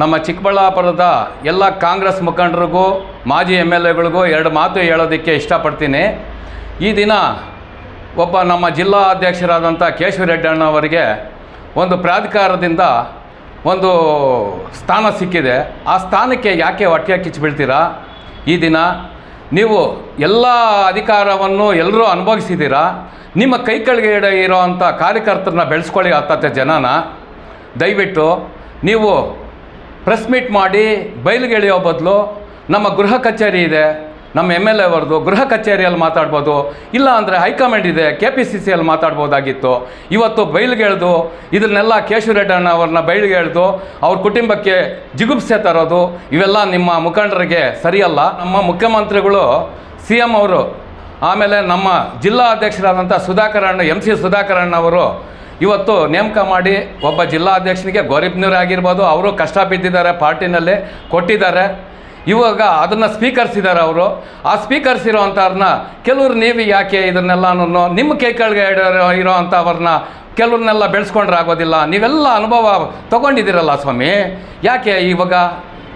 ನಮ್ಮ ಚಿಕ್ಕಬಳ್ಳಾಪುರದ ಎಲ್ಲ ಕಾಂಗ್ರೆಸ್ ಮುಖಂಡರಿಗೂ, ಮಾಜಿ ಎಂ ಎಲ್ ಎಗಳಿಗೂ ಎರಡು ಮಾತು ಹೇಳೋದಕ್ಕೆ ಇಷ್ಟಪಡ್ತೀನಿ. ಈ ದಿನ ಒಬ್ಬ ನಮ್ಮ ಜಿಲ್ಲಾ ಅಧ್ಯಕ್ಷರಾದಂಥ ಕೇಶವರೆಡ್ಡಿ ಅಣ್ಣವರಿಗೆ ಒಂದು ಪ್ರಾಧಿಕಾರದಿಂದ ಒಂದು ಸ್ಥಾನ ಸಿಕ್ಕಿದೆ. ಆ ಸ್ಥಾನಕ್ಕೆ ಯಾಕೆ ಹೊಟ್ಟೆ ಕಿಚ್ಚಿಬಿಡ್ತೀರಾ ಈ ದಿನ ನೀವು ಎಲ್ಲ ಅಧಿಕಾರವನ್ನು ಎಲ್ಲರೂ ಅನುಭವಿಸಿದ್ದೀರಾ? ನಿಮ್ಮ ಕೈ ಇರೋ ಅಂಥ ಕಾರ್ಯಕರ್ತರನ್ನ ಬೆಳೆಸ್ಕೊಳ್ಳಿ ಹತ್ತತ್ತೆ ಜನನ. ದಯವಿಟ್ಟು ನೀವು ಪ್ರೆಸ್ ಮೀಟ್ ಮಾಡಿ ಬಯಲುಗೆಳೆಯೋ ಬದಲು ನಮ್ಮ ಗೃಹ ಕಚೇರಿ ಇದೆ, ನಮ್ಮ ಎಂ ಎಲ್ ಎವರದು ಗೃಹ ಕಚೇರಿಯಲ್ಲಿ ಮಾತಾಡ್ಬೋದು, ಇಲ್ಲ ಅಂದರೆ ಹೈಕಮಾಂಡ್ ಇದೆ ಕೆ ಪಿ ಸಿ ಸಿಯಲ್ಲಿ ಮಾತಾಡ್ಬೋದಾಗಿತ್ತು. ಇವತ್ತು ಬಯಲುಗೆಳೆದು ಇದನ್ನೆಲ್ಲ ಕೇಶವ ರೆಡ್ಡಣ್ಣ ಅವ್ರನ್ನ ಬಯಲುಗೆಳೆದು ಅವ್ರ ಕುಟುಂಬಕ್ಕೆ ಜಿಗುಪ್ಸೆ ತರೋದು, ಇವೆಲ್ಲ ನಿಮ್ಮ ಮುಖಂಡರಿಗೆ ಸರಿಯಲ್ಲ. ನಮ್ಮ ಮುಖ್ಯಮಂತ್ರಿಗಳು ಸಿ ಎಂ ಅವರು, ಆಮೇಲೆ ನಮ್ಮ ಜಿಲ್ಲಾ ಅಧ್ಯಕ್ಷರಾದಂಥ ಸುಧಾಕರ್ ಅಣ್ಣ ಎಂ ಸಿ ಸುಧಾಕರ್ ಅಣ್ಣ ಅವರು ಇವತ್ತು ನೇಮಕ ಮಾಡಿ ಒಬ್ಬ ಜಿಲ್ಲಾಧ್ಯಕ್ಷನಿಗೆ ಆಗಿರ್ಬೋದು ಅವರು ಕಷ್ಟ ಬಿದ್ದಿದ್ದಾರೆ, ಪಾರ್ಟಿನಲ್ಲಿ ಕೊಟ್ಟಿದ್ದಾರೆ. ಇವಾಗ ಅದನ್ನು ಸ್ಪೀಕರ್ಸಿದ್ದಾರೆ ಅವರು. ಆ ಸ್ಪೀಕರ್ಸ್ ಇರೋವಂಥವ್ರನ್ನ ಕೆಲವ್ರು ನೀವು ಯಾಕೆ ಇದನ್ನೆಲ್ಲನೂ ನಿಮ್ಮ ಕೈ ಕೆಳಗೆ ಇರೋ ಅಂಥವ್ರನ್ನ ಕೆಲವ್ರನ್ನೆಲ್ಲ ಬೆಳೆಸ್ಕೊಂಡ್ರೆ ಆಗೋದಿಲ್ಲ ನೀವೆಲ್ಲ ಅನುಭವ ತೊಗೊಂಡಿದ್ದೀರಲ್ಲ ಸ್ವಾಮಿ. ಯಾಕೆ ಇವಾಗ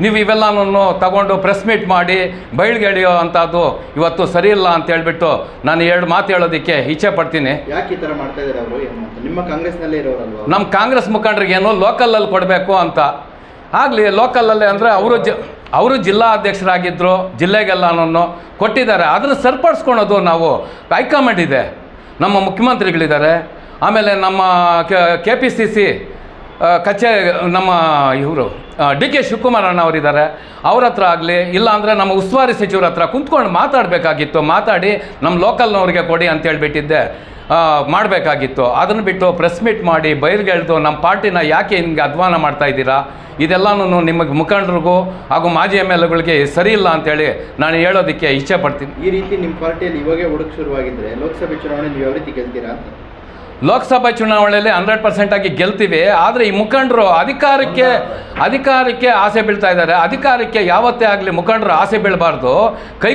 ನೀವು ಇವೆಲ್ಲನೂ ತಗೊಂಡು ಪ್ರೆಸ್ ಮೀಟ್ ಮಾಡಿ ಬಯಲ್ಗೆಳೆಯೋ ಅಂಥದ್ದು ಇವತ್ತು ಸರಿ ಇಲ್ಲ ಅಂತ ಹೇಳ್ಬಿಟ್ಟು ನಾನು ಎರಡು ಮಾತು ಹೇಳೋದಕ್ಕೆ ಇಚ್ಛೆ ಪಡ್ತೀನಿ. ನಮ್ಮ ಕಾಂಗ್ರೆಸ್ ಮುಖಂಡರಿಗೇನು ಲೋಕಲಲ್ಲಿ ಕೊಡಬೇಕು ಅಂತ. ಆಗಲಿ ಲೋಕಲಲ್ಲಿ ಅಂದರೆ ಅವರು ಜ ಅವರು ಜಿಲ್ಲಾ ಅಧ್ಯಕ್ಷರಾಗಿದ್ದರು ಜಿಲ್ಲೆಗೆಲ್ಲನೂ ಕೊಟ್ಟಿದ್ದಾರೆ. ಅದನ್ನು ಸರಿಪಡಿಸ್ಕೊಳೋದು ನಾವು ಹೈಕಮಾಂಡ್ ಇದೆ. ನಮ್ಮ ಮುಖ್ಯಮಂತ್ರಿಗಳಿದ್ದಾರೆ. ಆಮೇಲೆ ನಮ್ಮ ಕೆ ಪಿ ಸಿ ಸಿ ಕಚೇ ನಮ್ಮ ಇವರು ಡಿ ಕೆ ಶಿವಕುಮಾರ್ ಅಣ್ಣ ಅವರಿದ್ದಾರೆ. ಅವ್ರ ಹತ್ರ ಆಗಲಿ ಇಲ್ಲಾಂದರೆ ನಮ್ಮ ಉಸ್ತುವಾರಿ ಸಚಿವರ ಹತ್ರ ಕುಂತ್ಕೊಂಡು ಮಾತಾಡಬೇಕಾಗಿತ್ತು, ಮಾತಾಡಿ ನಮ್ಮ ಲೋಕಲ್ನವ್ರಿಗೆ ಕೊಡಿ ಅಂತ ಹೇಳಿಬಿಟ್ಟಿದ್ದೆ. ಮಾಡಬೇಕಾಗಿತ್ತು. ಅದನ್ನು ಬಿಟ್ಟು ಪ್ರೆಸ್ ಮೀಟ್ ಮಾಡಿ ಬೈರ್ಗೆಳೆದು ನಮ್ಮ ಪಾರ್ಟಿನ ಯಾಕೆ ಹಿಂಗೆ ಅಧ್ವಾನ ಮಾಡ್ತಾ ಇದ್ದೀರಾ? ಇದೆಲ್ಲನೂ ನಿಮಗೆ ಮುಖಂಡರಿಗೂ ಹಾಗೂ ಮಾಜಿ ಎಂ ಎಲ್ ಎಗಳಿಗೆ ಸರಿ ಇಲ್ಲ ಅಂತೇಳಿ ನಾನು ಹೇಳೋದಕ್ಕೆ ಇಚ್ಛೆ ಪಡ್ತೀನಿ. ಈ ರೀತಿ ನಿಮ್ಮ ಪಾರ್ಟಿಯಲ್ಲಿ ಇವಾಗೇ ಹುಡುಕ್ ಶುರುವಾಗಿದ್ದರೆ ಲೋಕಸಭೆ ಚುನಾವಣೆ ನೀವು ಯಾವ ರೀತಿ ಗೆಲ್ತೀರಾ ಅಂತ? ಲೋಕಸಭಾ ಚುನಾವಣೆಯಲ್ಲಿ ಹಂಡ್ರೆಡ್ ಪರ್ಸೆಂಟ್ ಆಗಿ ಗೆಲ್ತೀವಿ, ಆದರೆ ಈ ಮುಖಂಡರು ಅಧಿಕಾರಕ್ಕೆ ಅಧಿಕಾರಕ್ಕೆ ಆಸೆ ಬೀಳ್ತಾ ಇದ್ದಾರೆ. ಅಧಿಕಾರಕ್ಕೆ ಯಾವತ್ತೇ ಆಗಲಿ ಮುಖಂಡರು ಆಸೆ ಬೀಳಬಾರ್ದು. ಕೈ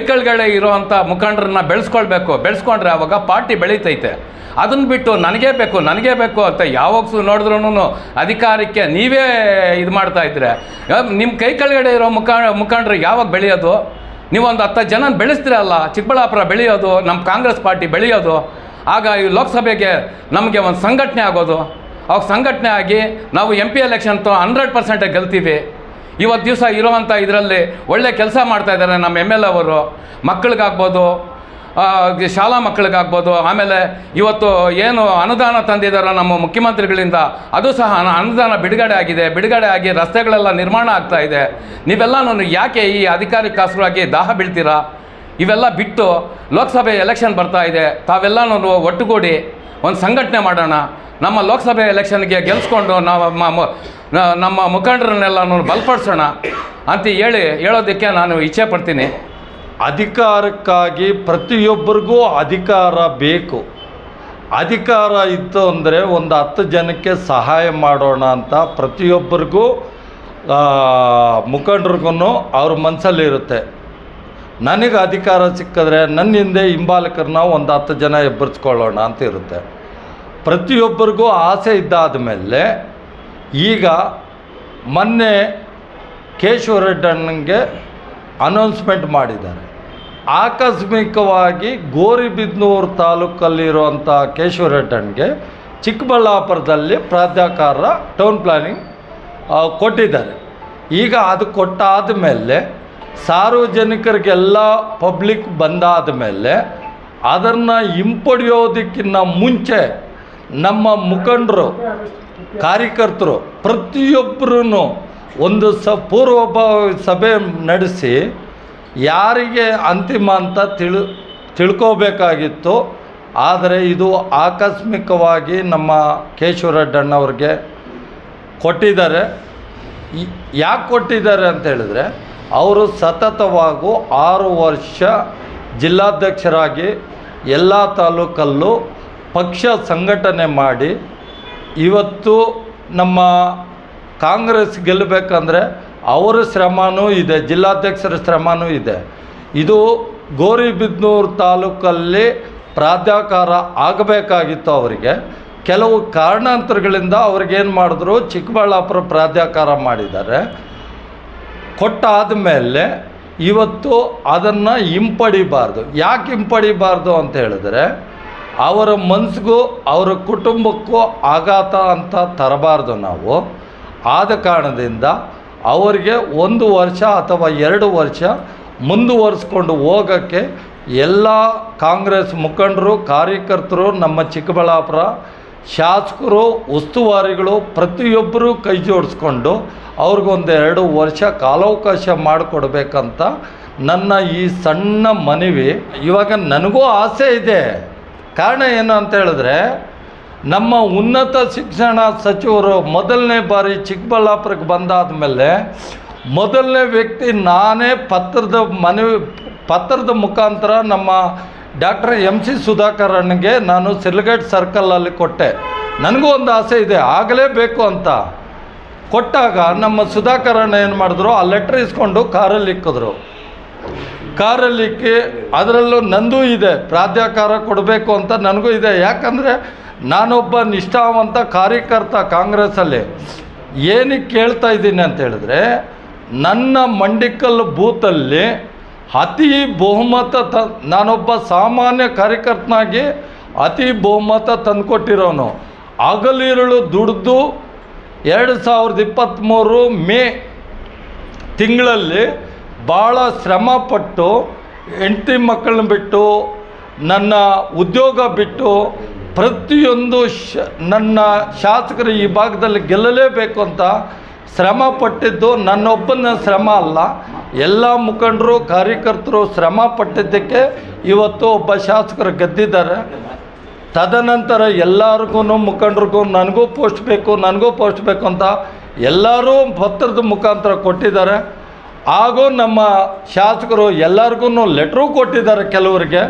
ಇರುವಂಥ ಮುಖಂಡರನ್ನ ಬೆಳೆಸ್ಕೊಳ್ಬೇಕು. ಬೆಳೆಸ್ಕೊಂಡ್ರೆ ಆವಾಗ ಪಾರ್ಟಿ ಬೆಳೀತೈತೆ. ಅದನ್ನು ಬಿಟ್ಟು ನನಗೇ ಬೇಕು ನನಗೇ ಬೇಕು ಅಂತ ಯಾವಾಗ ನೋಡಿದ್ರೂ ಅಧಿಕಾರಕ್ಕೆ ನೀವೇ ಇದು ಮಾಡ್ತಾ ಇದ್ರೆ. ನಿಮ್ಮ ಕೈ ಕೆಳಗಡೆ ಇರೋ ಮುಖ, ಮುಖಂಡರು ಯಾವಾಗ ಬೆಳೆಯೋದು? ನೀವೊಂದು ಹತ್ತು ಜನ ಬೆಳೆಸ್ತೀರಲ್ಲ, ಚಿಕ್ಕಬಳ್ಳಾಪುರ ಬೆಳೆಯೋದು ನಮ್ಮ ಕಾಂಗ್ರೆಸ್ ಪಾರ್ಟಿ ಬೆಳೆಯೋದು. ಆಗ ಈ ಲೋಕಸಭೆಗೆ ನಮಗೆ ಒಂದು ಸಂಘಟನೆ ಆಗೋದು. ಅವಾಗ ಸಂಘಟನೆ ಆಗಿ ನಾವು ಎಂ ಪಿ ಎಲೆಕ್ಷನ್ ತೊ ಹಂಡ್ರೆಡ್ ಪರ್ಸೆಂಟಾಗಿ ಗೆಲ್ತೀವಿ. ಇವತ್ತು ದಿವಸ ಇರುವಂಥ ಇದರಲ್ಲಿ ಒಳ್ಳೆ ಕೆಲಸ ಮಾಡ್ತಾ ಇದ್ದಾರೆ ನಮ್ಮ ಎಂ ಎಲ್ ಅವರು. ಮಕ್ಕಳಿಗಾಗ್ಬೋದು ಶಾಲಾ ಮಕ್ಕಳಿಗಾಗ್ಬೋದು, ಆಮೇಲೆ ಇವತ್ತು ಏನು ಅನುದಾನ ತಂದಿದ್ದಾರೋ ನಮ್ಮ ಮುಖ್ಯಮಂತ್ರಿಗಳಿಂದ ಅದು ಸಹ ಅನುದಾನ ಬಿಡುಗಡೆ ಆಗಿದೆ. ಬಿಡುಗಡೆ ಆಗಿ ರಸ್ತೆಗಳೆಲ್ಲ ನಿರ್ಮಾಣ ಆಗ್ತಾ ಇದೆ. ನಾನು ಯಾಕೆ ಈ ಅಧಿಕಾರಿಕಾಸರಾಗಿ ದಾಹ ಬೀಳ್ತೀರಾ? ಇವೆಲ್ಲ ಬಿಟ್ಟು ಲೋಕಸಭೆ ಎಲೆಕ್ಷನ್ ಬರ್ತಾ ಇದೆ. ತಾವೆಲ್ಲನೂ ಒಟ್ಟುಗೂಡಿ ಒಂದು ಸಂಘಟನೆ ಮಾಡೋಣ. ನಮ್ಮ ಲೋಕಸಭೆ ಎಲೆಕ್ಷನ್ಗೆ ಗೆಲ್ಸ್ಕೊಂಡು ನಾವು ನಮ್ಮ ಮುಖಂಡರನ್ನೆಲ್ಲನೂ ಬಲಪಡಿಸೋಣ ಅಂತ ಹೇಳಿ ಹೇಳೋದಕ್ಕೆ ನಾನು ಇಚ್ಛೆ ಪಡ್ತೀನಿ. ಅಧಿಕಾರಕ್ಕಾಗಿ ಪ್ರತಿಯೊಬ್ಬರಿಗೂ ಅಧಿಕಾರ ಬೇಕು. ಅಧಿಕಾರ ಇತ್ತು ಅಂದರೆ ಒಂದು ಹತ್ತು ಜನಕ್ಕೆ ಸಹಾಯ ಮಾಡೋಣ ಅಂತ ಪ್ರತಿಯೊಬ್ಬರಿಗೂ ಮುಖಂಡ್ರಿಗೂ ಅವ್ರ ಮನಸ್ಸಲ್ಲಿರುತ್ತೆ ನನಗೆ ಅಧಿಕಾರ ಸಿಕ್ಕಿದ್ರೆ ನನ್ನ ಹಿಂದೆ ಹಿಂಬಾಲಕರನ್ನ ಒಂದು ಹತ್ತು ಜನ ಎಬ್ಬರಿಸ್ಕೊಳ್ಳೋಣ ಅಂತ ಇರುತ್ತೆ. ಪ್ರತಿಯೊಬ್ಬರಿಗೂ ಆಸೆ ಇದ್ದಾದ ಮೇಲೆ ಈಗ ಮೊನ್ನೆ ಕೇಶವರೆಡ್ಡಣ್ಣಂಗೆ ಅನೌನ್ಸ್ಮೆಂಟ್ ಮಾಡಿದ್ದಾರೆ. ಆಕಸ್ಮಿಕವಾಗಿ ಗೋರಿಬಿದನೂರು ತಾಲೂಕಲ್ಲಿರುವಂಥ ಕೇಶವರೆಡ್ಡನ್ಗೆ ಚಿಕ್ಕಬಳ್ಳಾಪುರದಲ್ಲಿ ಪ್ರಾಧ್ಯಾಕಾರ ಟೌನ್ ಪ್ಲಾನಿಂಗ್ ಕೊಟ್ಟಿದ್ದಾರೆ. ಈಗ ಅದು ಕೊಟ್ಟಾದ ಮೇಲೆ ಸಾರ್ವಜನಿಕರಿಗೆಲ್ಲ ಪಬ್ಲಿಕ್ ಬಂದಾದ ಮೇಲೆ ಅದನ್ನು ಹಿಂಪಡೆಯೋದಕ್ಕಿಂತ ಮುಂಚೆ ನಮ್ಮ ಮುಖಂಡರು, ಕಾರ್ಯಕರ್ತರು ಪ್ರತಿಯೊಬ್ಬರೂ ಒಂದು ಸ ಪೂರ್ವಭಾವಿ ಸಭೆ ನಡೆಸಿ ಯಾರಿಗೆ ಅಂತಿಮ ಅಂತ ತಿಳು ತಿಳ್ಕೋಬೇಕಾಗಿತ್ತು. ಆದರೆ ಇದು ಆಕಸ್ಮಿಕವಾಗಿ ನಮ್ಮ ಕೇಶವರೆಡ್ಡಣ್ಣವ್ರಿಗೆ ಕೊಟ್ಟಿದ್ದಾರೆ. ಯಾಕೆ ಕೊಟ್ಟಿದ್ದಾರೆ ಅಂತ ಹೇಳಿದ್ರೆ ಅವರು ಸತತವಾಗೂ ಆರು ವರ್ಷ ಜಿಲ್ಲಾಧ್ಯಕ್ಷರಾಗಿ ಎಲ್ಲ ತಾಲೂಕಲ್ಲೂ ಪಕ್ಷ ಸಂಘಟನೆ ಮಾಡಿ ಇವತ್ತು ನಮ್ಮ ಕಾಂಗ್ರೆಸ್ ಗೆಲ್ಲಬೇಕಂದ್ರೆ ಅವರ ಶ್ರಮನೂ ಇದೆ, ಜಿಲ್ಲಾಧ್ಯಕ್ಷರ ಶ್ರಮನೂ ಇದೆ. ಇದು ಗೋರಿಬಿದ್ನೂರು ತಾಲೂಕಲ್ಲಿ ಪ್ರಾಧ್ಯಾಕಾರ ಆಗಬೇಕಾಗಿತ್ತು ಅವರಿಗೆ. ಕೆಲವು ಕಾರಣಾಂತರಗಳಿಂದ ಅವ್ರಿಗೇನು ಮಾಡಿದ್ರು, ಚಿಕ್ಕಬಳ್ಳಾಪುರ ಪ್ರಾಧ್ಯಾಕಾರ ಮಾಡಿದ್ದಾರೆ. ಕೊಟ್ಟಾದ ಮೇಲೆ ಇವತ್ತು ಅದನ್ನು ಹಿಂಪಡಿಬಾರ್ದು. ಯಾಕೆ ಹಿಂಪಡಿಬಾರ್ದು ಅಂತ ಹೇಳಿದ್ರೆ, ಅವರ ಮನಸ್ಸಿಗೂ ಅವರ ಕುಟುಂಬಕ್ಕೂ ಆಘಾತ ಅಂತ ತರಬಾರ್ದು ನಾವು. ಆದ ಕಾರಣದಿಂದ ಅವರಿಗೆ ಒಂದು ವರ್ಷ ಅಥವಾ ಎರಡು ವರ್ಷ ಮುಂದುವರಿಸ್ಕೊಂಡು ಹೋಗೋಕ್ಕೆ ಎಲ್ಲ ಕಾಂಗ್ರೆಸ್ ಮುಖಂಡರು, ಕಾರ್ಯಕರ್ತರು ನಮ್ಮ ಚಿಕ್ಕಬಳ್ಳಾಪುರ ಶಾಸಕರು, ಉಸ್ತುವಾರಿಗಳು ಪ್ರತಿಯೊಬ್ಬರೂ ಕೈ ಜೋಡಿಸ್ಕೊಂಡು ಅವ್ರಿಗೊಂದೆರಡು ವರ್ಷ ಕಾಲಾವಕಾಶ ಮಾಡಿಕೊಡ್ಬೇಕಂತ ನನ್ನ ಈ ಸಣ್ಣ ಮನವಿ. ಇವಾಗ ನನಗೂ ಆಸೆ ಇದೆ. ಕಾರಣ ಏನು ಅಂತ ಹೇಳಿದ್ರೆ, ನಮ್ಮ ಉನ್ನತ ಶಿಕ್ಷಣ ಸಚಿವರು ಮೊದಲನೇ ಬಾರಿ ಚಿಕ್ಕಬಳ್ಳಾಪುರಕ್ಕೆ ಬಂದಾದ ಮೇಲೆ ಮೊದಲನೇ ವ್ಯಕ್ತಿ ನಾನೇ ಪತ್ರದ ಮನವಿ, ಪತ್ರದ ಮುಖಾಂತರ ನಮ್ಮ ಡಾಕ್ಟರ್ ಎಂ ಸಿ ಸುಧಾಕರ್ ಅಣ್ಣಗೆ ನಾನು ಸಿಲ್ಗೇಟ್ ಸರ್ಕಲಲ್ಲಿ ಕೊಟ್ಟೆ. ನನಗೂ ಒಂದು ಆಸೆ ಇದೆ, ಆಗಲೇಬೇಕು ಅಂತ. ಕೊಟ್ಟಾಗ ನಮ್ಮ ಸುಧಾಕರ್ ಅಣ್ಣ ಏನು ಮಾಡಿದ್ರು, ಆ ಲೆಟ್ರ್ ಇಸ್ಕೊಂಡು ಕಾರಲ್ಲಿ ಇಕ್ಕಿದ್ರು. ಕಾರಲ್ಲಿ ಇಕ್ಕಿ, ಅದರಲ್ಲೂ ನಂದು ಇದೆ, ಪ್ರಾಧ್ಯಾಕಾರ ಕೊಡಬೇಕು ಅಂತ ನನಗೂ ಇದೆ. ಯಾಕಂದರೆ ನಾನೊಬ್ಬ ನಿಷ್ಠಾವಂತ ಕಾರ್ಯಕರ್ತ ಕಾಂಗ್ರೆಸ್ಸಲ್ಲಿ. ಏನಕ್ಕೆ ಕೇಳ್ತಾ ಇದ್ದೀನಿ ಅಂತ ಹೇಳಿದ್ರೆ, ನನ್ನ ಮಂಡಿಕಲ್ ಬೂತಲ್ಲಿ ಅತಿ ಬಹುಮತ ತ, ನಾನೊಬ್ಬ ಸಾಮಾನ್ಯ ಕಾರ್ಯಕರ್ತನಾಗಿ ಅತಿ ಬಹುಮತ ತಂದುಕೊಟ್ಟಿರೋನು. ಹಗಲಿರುಳು ದುಡ್ದು ಎರಡು ಸಾವಿರದ ಇಪ್ಪತ್ತ್ಮೂರು ಮೇ ತಿಂಗಳಲ್ಲಿ ಭಾಳ ಶ್ರಮಪಟ್ಟು ಹೆಂಡತಿ ಮಕ್ಕಳನ್ನ ಬಿಟ್ಟು, ನನ್ನ ಉದ್ಯೋಗ ಬಿಟ್ಟು ಪ್ರತಿಯೊಂದು ಶ, ನನ್ನ ಶಾಸಕರು ಈ ಭಾಗದಲ್ಲಿ ಗೆಲ್ಲಲೇಬೇಕು ಅಂತ ಶ್ರಮ ಪಟ್ಟಿದ್ದು ನನ್ನೊಬ್ಬನ ಶ್ರಮ ಅಲ್ಲ. ಎಲ್ಲ ಮುಖಂಡರು, ಕಾರ್ಯಕರ್ತರು ಶ್ರಮ ಪಟ್ಟಿದ್ದಕ್ಕೆ ಇವತ್ತು ಒಬ್ಬ ಶಾಸಕರು ಗೆದ್ದಿದ್ದಾರೆ. ತದನಂತರ ಎಲ್ಲರಿಗೂ ಮುಖಂಡ್ರಿಗೂ ನನಗೂ ಪೋಸ್ಟ್ ಬೇಕು, ನನಗೂ ಪೋಸ್ಟ್ ಬೇಕು ಅಂತ ಎಲ್ಲರೂ ಪತ್ರದ ಮುಖಾಂತರ ಕೊಟ್ಟಿದ್ದಾರೆ. ಹಾಗೂ ನಮ್ಮ ಶಾಸಕರು ಎಲ್ಲರಿಗೂ ಲೆಟ್ರೂ ಕೊಟ್ಟಿದ್ದಾರೆ ಕೆಲವರಿಗೆ.